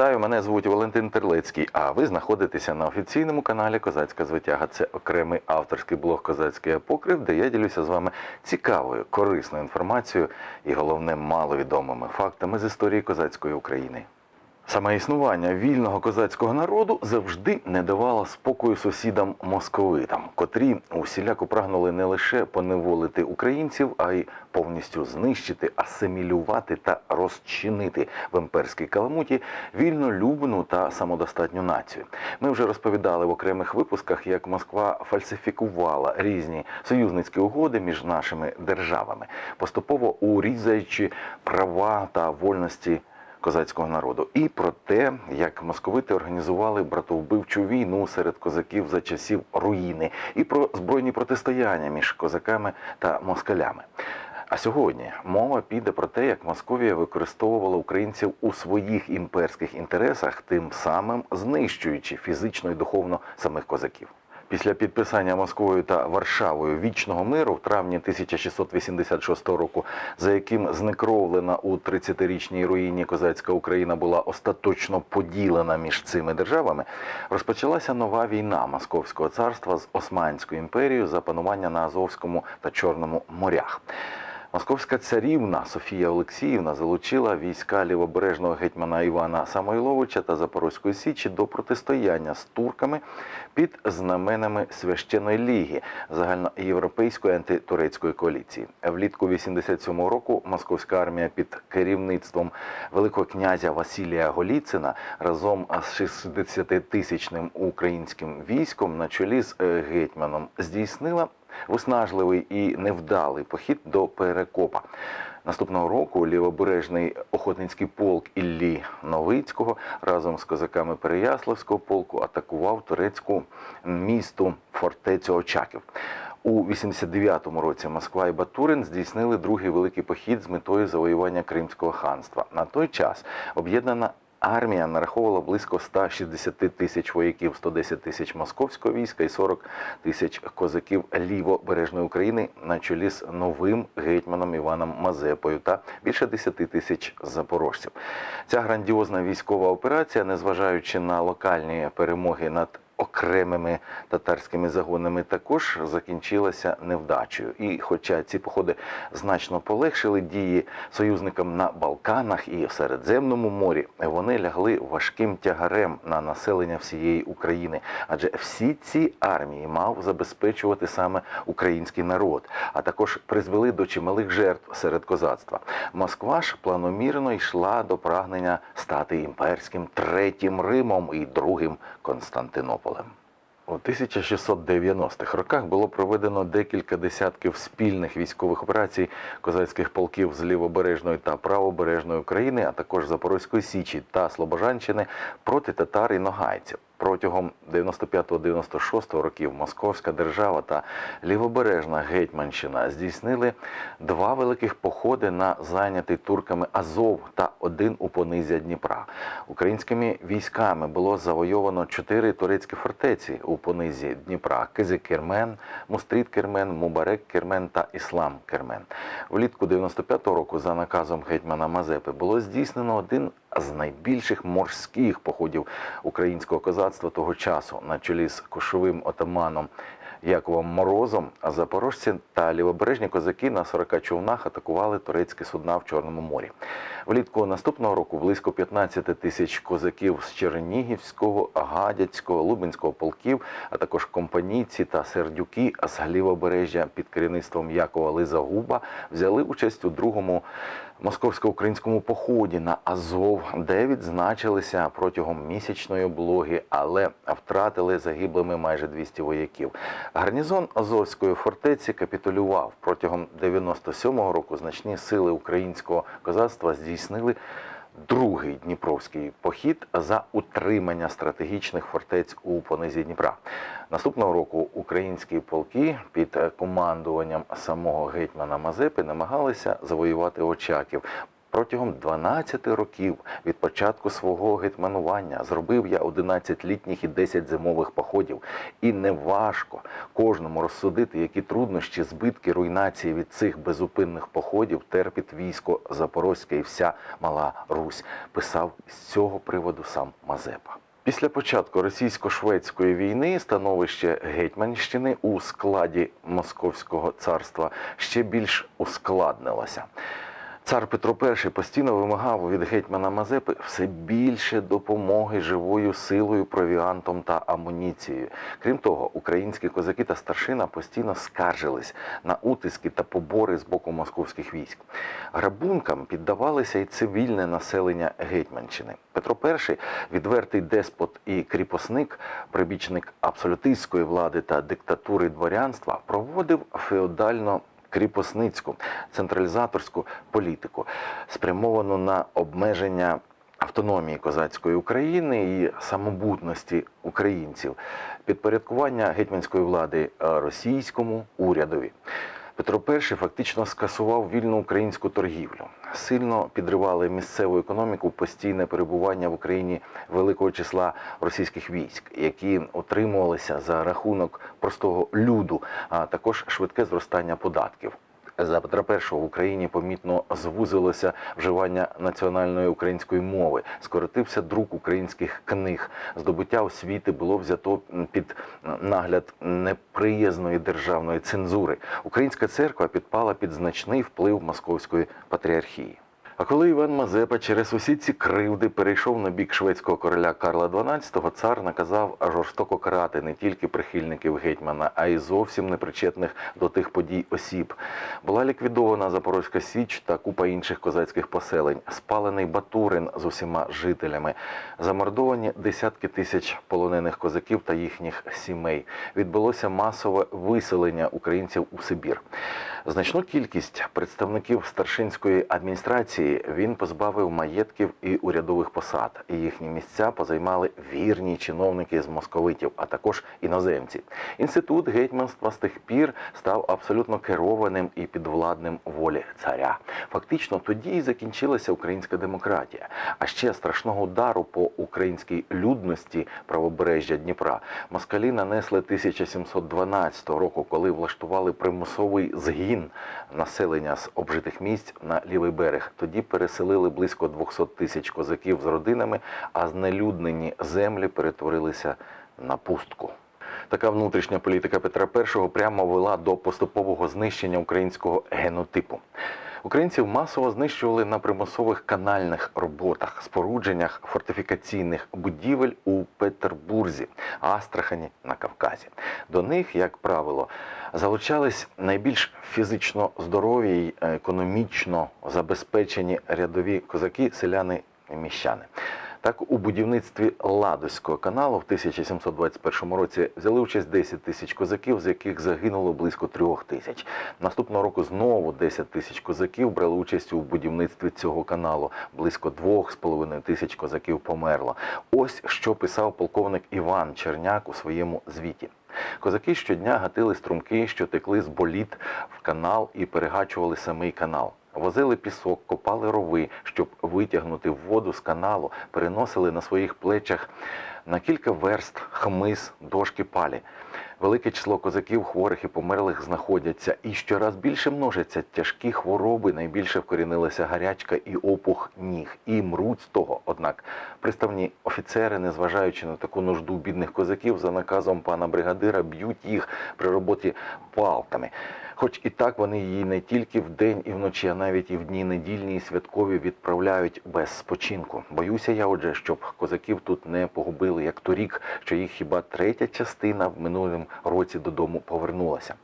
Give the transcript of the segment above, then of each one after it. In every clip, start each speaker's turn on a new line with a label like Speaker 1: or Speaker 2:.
Speaker 1: Вітаю, мене звуть Валентин Терлецький. А ви знаходитеся на офіційному каналі Козацька звитяга. Це окремий авторський блог Козацький апокрив, де я ділюся з вами цікавою, корисною інформацією і головне маловідомими фактами з історії козацької України. Саме існування вільного козацького народу завжди не давало спокою сусідам московитам, котрі усіляко прагнули не лише поневолити українців, а й повністю знищити, асимілювати та розчинити в імперській каламуті вільнолюбну та самодостатню націю. Ми вже розповідали в окремих випусках, як Москва фальсифікувала різні союзницькі угоди між нашими державами, поступово урізаючи права та вольності козацького народу, і про те, як московити організували братовбивчу війну серед козаків за часів руїни, і про збройні протистояння між козаками та москалями. А сьогодні мова піде про те, як Московія використовувала українців у своїх імперських інтересах, тим самим знищуючи фізично і духовно самих козаків. Після підписання Москвою та Варшавою вічного миру в травні 1686 року, за яким знекровлена у 30-річній руїні козацька Україна була остаточно поділена між цими державами, розпочалася нова війна Московського царства з Османською імперією за панування на Азовському та Чорному морях. Московська царівна Софія Олексіївна залучила війська лівобережного гетьмана Івана Самойловича та Запорозької Січі до протистояння з турками під знаменами священої ліги загальноєвропейської антитурецької коаліції. Влітку 87-го року московська армія під керівництвом великого князя Василія Голіцина разом з 60-тисячним українським військом на чолі з е, гетьманом здійснила виснажливий і невдалий похід до Перекопа. Наступного року лівобережний охотницький полк Іллі Новицького разом з козаками Переяславського полку атакував турецьку місту фортецю Очаків. У 89-му році Москва і Батурин здійснили другий великий похід з метою завоювання Кримського ханства. На той час об'єднана Армія нараховувала близько 160 тисяч вояків, 110 тисяч московського війська і 40 тисяч козаків лівобережної України на чолі з новим гетьманом Іваном Мазепою та більше 10 тисяч запорожців. Ця грандіозна військова операція, незважаючи на локальні перемоги над окремими татарськими загонами також закінчилася невдачею. І хоча ці походи значно полегшили дії союзникам на Балканах і в Середземному морі, вони лягли важким тягарем на населення всієї України, адже всі ці армії мав забезпечувати саме український народ, а також призвели до чималих жертв серед козацтва. Москва ж планомірно йшла до прагнення стати імперським третім Римом і другим Константинополем. У 1690-х роках було проведено декілька десятків спільних військових операцій козацьких полків з лівобережної та правобережної України, а також Запорозької Січі та Слобожанщини проти татар і ногайців. Протягом 95-96 років Московська держава та лівобережна Гетьманщина здійснили два великих походи на зайнятий турками Азов та один у понизя Дніпра. Українськими військами було завойовано чотири турецькі фортеці у понизі Дніпра: Кизик-Кермен, Мустріт-Кермен, Мубарек-Кермен та Іслам-Кермен. Влітку 95-го року за наказом гетьмана Мазепи було здійснено один з найбільших морських походів українського козацтва того часу на чолі з кошовим отаманом Яковом Морозом, а запорожці та лівобережні козаки на 40 човнах атакували турецькі судна в Чорному морі. Влітку наступного року близько 15 тисяч козаків з Чернігівського, Гадяцького, Лубенського полків, а також компанійці та сердюки з лівобережжя під керівництвом Якова Лизагуба взяли участь у другому московсько-українському поході на Азов, де відзначилися протягом місячної облоги, але втратили загиблими майже 200 вояків. Гарнізон Азовської фортеці капітулював протягом 97-го року. Значні сили українського козацтва здійснили другий Дніпровський похід за утримання стратегічних фортець у понизі Дніпра. Наступного року українські полки під командуванням самого гетьмана Мазепи намагалися завоювати Очаків. Протягом 12 років від початку свого гетьманування зробив я 11 літніх і 10 зимових походів. І неважко кожному розсудити, які труднощі, збитки, руйнації від цих безупинних походів терпить військо Запорозьке і вся Мала Русь. Писав з цього приводу сам Мазепа. Після початку російсько-шведської війни становище Гетьманщини у складі Московського царства ще більш ускладнилося. Цар Петро І постійно вимагав від гетьмана Мазепи все більше допомоги живою силою, провіантом та амуніцією. Крім того, українські козаки та старшина постійно скаржились на утиски та побори з боку московських військ. Грабункам піддавалося і цивільне населення Гетьманщини. Петро І, відвертий деспот і кріпосник, прибічник абсолютистської влади та диктатури дворянства, проводив феодально кріпосницьку централізаторську політику, спрямовану на обмеження автономії козацької України і самобутності українців, підпорядкування гетьманської влади е, російському урядові. Петро І фактично скасував вільну українську торгівлю. Сильно підривали місцеву економіку постійне перебування в Україні великого числа російських військ, які отримувалися за рахунок простого люду, а також швидке зростання податків. За Петра І в Україні помітно звузилося вживання національної української мови, скоротився друк українських книг. Здобуття освіти було взято під нагляд неприязної державної цензури. Українська церква підпала під значний вплив московської патріархії. А коли Іван Мазепа через усі ці кривди перейшов на бік шведського короля Карла XII, цар наказав жорстоко карати не тільки прихильників гетьмана, а й зовсім непричетних до тих подій осіб. Була ліквідована Запорозька Січ та купа інших козацьких поселень, спалений Батурин з усіма жителями, замордовані десятки тисяч полонених козаків та їхніх сімей. Відбулося масове виселення українців у Сибір. Значну кількість представників старшинської адміністрації він позбавив маєтків і урядових посад. І їхні місця позаймали вірні чиновники з московитів, а також іноземці. Інститут гетьманства з тих пір став абсолютно керованим і підвладним волі царя. Фактично тоді і закінчилася українська демократія. А ще страшного удару по українській людності правобережжя Дніпра москалі нанесли 1712 року, коли влаштували примусовий згін населення з обжитих місць на лівий берег. Тоді переселили близько 200 тисяч козаків з родинами, а знелюднені землі перетворилися на пустку. Така внутрішня політика Петра І прямо вела до поступового знищення українського генотипу. Українців масово знищували на примусових канальних роботах, спорудженнях фортифікаційних будівель у Петербурзі, Астрахані на Кавказі. До них, як правило, залучались найбільш фізично здорові й економічно забезпечені рядові козаки, селяни і міщани. Так, у будівництві Ладозького каналу в 1721 році взяли участь 10 тисяч козаків, з яких загинуло близько трьох тисяч. Наступного року знову 10 тисяч козаків брали участь у будівництві цього каналу. Близько двох з половиною тисяч козаків померло. Ось що писав полковник Іван Черняк у своєму звіті. Козаки щодня гатили струмки, що текли з боліт в канал і перегачували самий канал. Возили пісок, копали рови, щоб витягнути воду з каналу, переносили на своїх плечах на кілька верст хмиз, дошки палі. Велике число козаків, хворих і померлих знаходяться, і щораз більше множаться тяжкі хвороби. Найбільше вкорінилася гарячка і опух ніг, і мруть з того. Однак приставні офіцери, незважаючи на таку нужду бідних козаків, за наказом пана бригадира б'ють їх при роботі палками. Хоч і так вони її не тільки вдень і вночі, а навіть і в дні недільні і святкові відправляють без спочинку. Боюся я, отже, щоб козаків тут не погубили, як торік, що їх хіба третя частина в минулому році додому повернулася.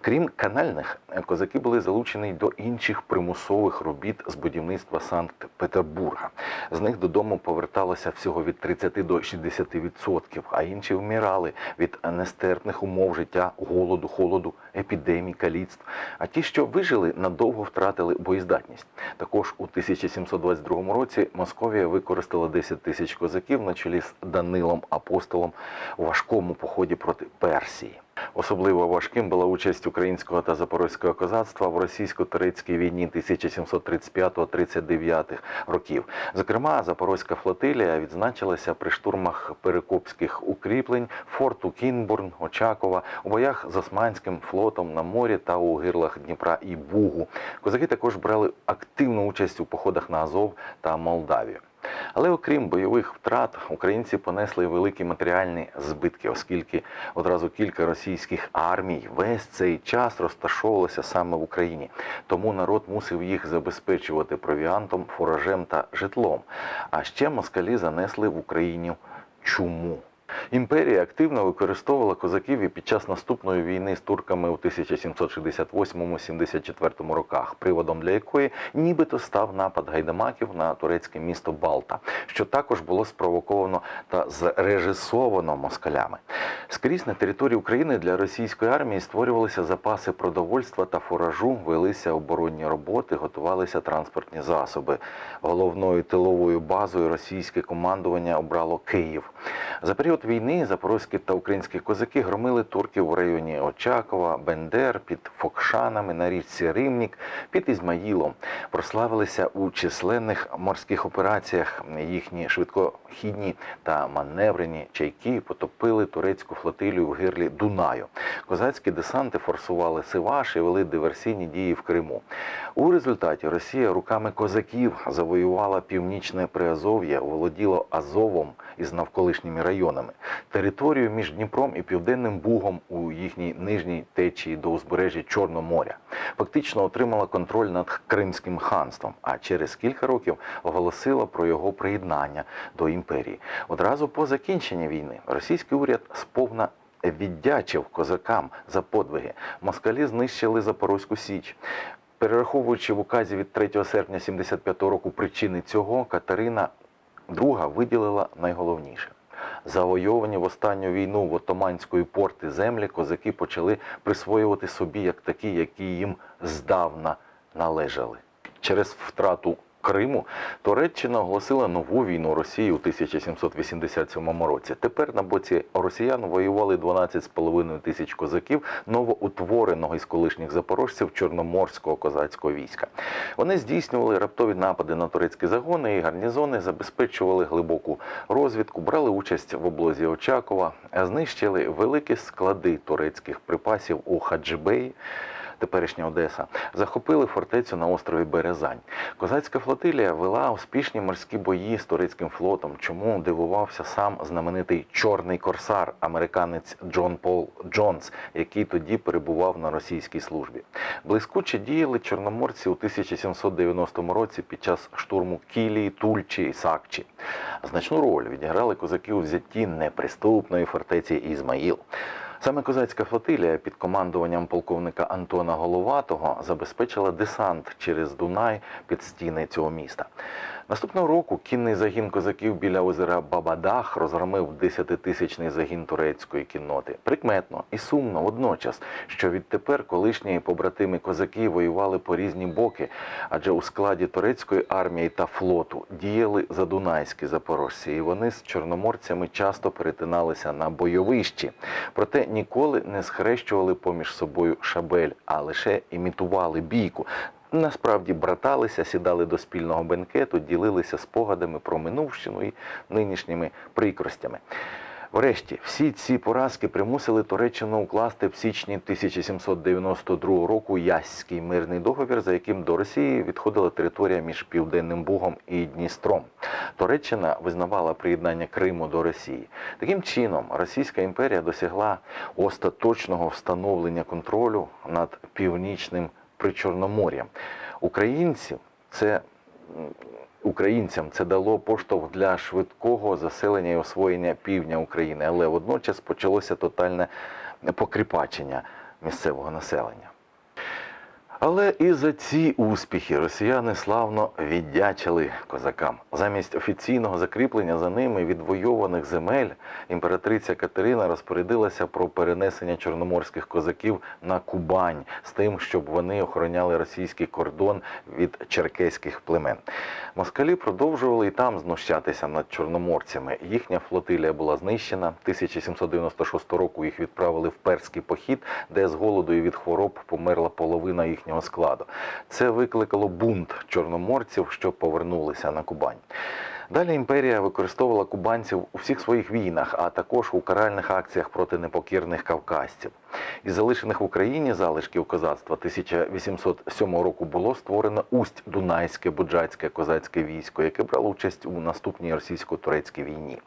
Speaker 1: Крім канальних, козаки були залучені до інших примусових робіт з будівництва Санкт-Петербурга. З них додому поверталося всього від 30 до 60%, а інші вмирали від нестерпних умов життя, голоду, холоду, епідемій, каліцтв. А ті, що вижили, надовго втратили боєздатність. Також у 1722 році Московія використала 10 тисяч козаків на чолі з Данилом Апостолом у важкому поході проти Персії. Особливо важким була участь українського та запорозького козацтва в російсько-турецькій війні 1735-39 років. Зокрема, запорозька флотилія відзначилася при штурмах перекопських укріплень форту Кінбурн, Очакова, у боях з Османським флотом на морі та у гирлах Дніпра і Бугу. Козаки також брали активну участь у походах на Азов та Молдавію. Але окрім бойових втрат, українці понесли великі матеріальні збитки, оскільки одразу кілька російських армій весь цей час розташовувалися саме в Україні. Тому народ мусив їх забезпечувати провіантом, фуражем та житлом. А ще москалі занесли в Україну чуму. Імперія активно використовувала козаків і під час наступної війни з турками у 1768-74 роках, приводом для якої нібито став напад гайдамаків на турецьке місто Балта, що також було спровоковано та зрежисовано москалями. Скрізь на території України для російської армії створювалися запаси продовольства та фуражу, велися оборонні роботи, готувалися транспортні засоби. Головною тиловою базою російське командування обрало Київ. За період війни запорозькі та українські козаки громили турків в районі Очакова, Бендер, під Фокшанами, на річці Римнік, під Ізмаїлом. Прославилися у численних морських операціях. Їхні швидкохідні та маневрені чайки потопили турецьку флотилію в гирлі Дунаю. Козацькі десанти форсували Сиваш і вели диверсійні дії в Криму. У результаті Росія руками козаків завоювала північне Приазов'я, володіла Азовом із навколишніми районами, територію між Дніпром і Південним Бугом у їхній нижній течії до узбережжя Чорного моря. Фактично отримала контроль над Кримським ханством, а через кілька років оголосила про його приєднання до імперії. Одразу по закінченні війни російський уряд сповна віддячив козакам за подвиги. Москалі знищили Запорозьку Січ. Перераховуючи в указі від 3 серпня 75 року причини цього, Катерина II виділила найголовніше. Завойовані в останню війну в отоманської порти землі козаки почали присвоювати собі як такі, які їм здавна належали. Через втрату Криму Туреччина оголосила нову війну Росії у 1787 році. Тепер на боці росіян воювали 12,5 тисяч козаків новоутвореного із колишніх запорожців Чорноморського козацького війська. Вони здійснювали раптові напади на турецькі загони і гарнізони, забезпечували глибоку розвідку, брали участь в облозі Очакова, знищили великі склади турецьких припасів у Хаджибеї теперішня Одеса, захопили фортецю на острові Березань. Козацька флотилія вела успішні морські бої з турецьким флотом, чому дивувався сам знаменитий чорний корсар, американець Джон Пол Джонс, який тоді перебував на російській службі. Блискуче діяли чорноморці у 1790 році під час штурму Кілії, Тульчі і Сакчі. Значну роль відіграли козаки у взятті неприступної фортеці Ізмаїл. Саме козацька флотилія під командуванням полковника Антона Головатого забезпечила десант через Дунай під стіни цього міста. Наступного року кінний загін козаків біля озера Бабадах розгромив 10-тисячний загін турецької кінноти. Прикметно і сумно водночас, що відтепер колишні побратими козаки воювали по різні боки, адже у складі турецької армії та флоту діяли задунайські запорожці, і вони з чорноморцями часто перетиналися на бойовищі. Проте ніколи не схрещували поміж собою шабель, а лише імітували бійку. Насправді браталися, сідали до спільного бенкету, ділилися спогадами про минувщину і нинішніми прикростями. Врешті, всі ці поразки примусили Туреччину укласти в січні 1792 року Яський мирний договір, за яким до Росії відходила територія між Південним Бугом і Дністром. Туреччина визнавала приєднання Криму до Росії. Таким чином, Російська імперія досягла остаточного встановлення контролю над північним Причорномор'ям. Українці це українцям це дало поштовх для швидкого заселення і освоєння півдня України, але водночас почалося тотальне покріпачення місцевого населення. Але і за ці успіхи росіяни славно віддячили козакам. Замість офіційного закріплення за ними відвойованих земель імператриця Катерина розпорядилася про перенесення чорноморських козаків на Кубань з тим, щоб вони охороняли російський кордон від черкеських племен. Москалі продовжували і там знущатися над чорноморцями. Їхня флотилія була знищена. 1796 року їх відправили в перський похід, де з голоду і від хвороб померла половина їхнього складу. Це викликало бунт чорноморців, що повернулися на Кубань. Далі імперія використовувала кубанців у всіх своїх війнах, а також у каральних акціях проти непокірних кавказців. Із залишених в Україні залишків козацтва 1807 року було створено усть Дунайське буджацьке козацьке військо, яке брало участь у наступній російсько-турецькій війні.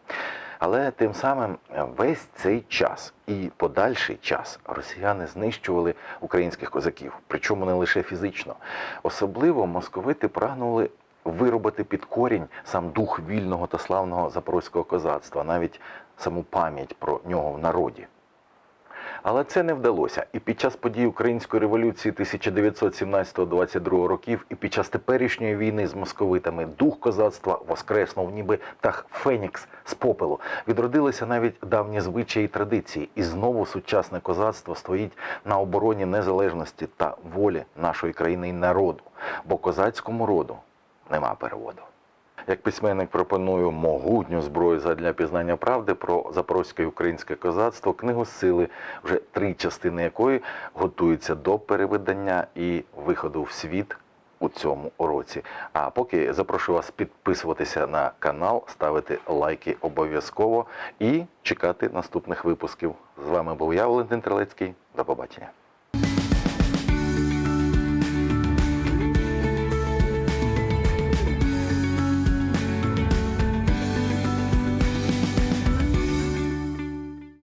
Speaker 1: Але тим самим е, весь цей час і подальший час росіяни знищували українських козаків, причому не лише фізично. Особливо московити прагнули виробити під корінь сам дух вільного та славного запорозького козацтва, навіть саму пам'ять про нього в народі. Але це не вдалося. І під час подій Української революції 1917-22 років, і під час теперішньої війни з московитами дух козацтва воскреснув, ніби птах Фенікс з попелу. Відродилися навіть давні звичаї і традиції, і знову сучасне козацтво стоїть на обороні незалежності та волі нашої країни і народу, бо козацькому роду нема переводу. Як письменник пропоную могутню зброю задля пізнання правди про запорозьке і українське козацтво, книгу сили, вже три частини якої готуються до перевидання і виходу в світ у цьому році. А поки запрошую вас підписуватися на канал, ставити лайки обов'язково і чекати наступних випусків. З вами був я, Валентин Трилецький. До побачення.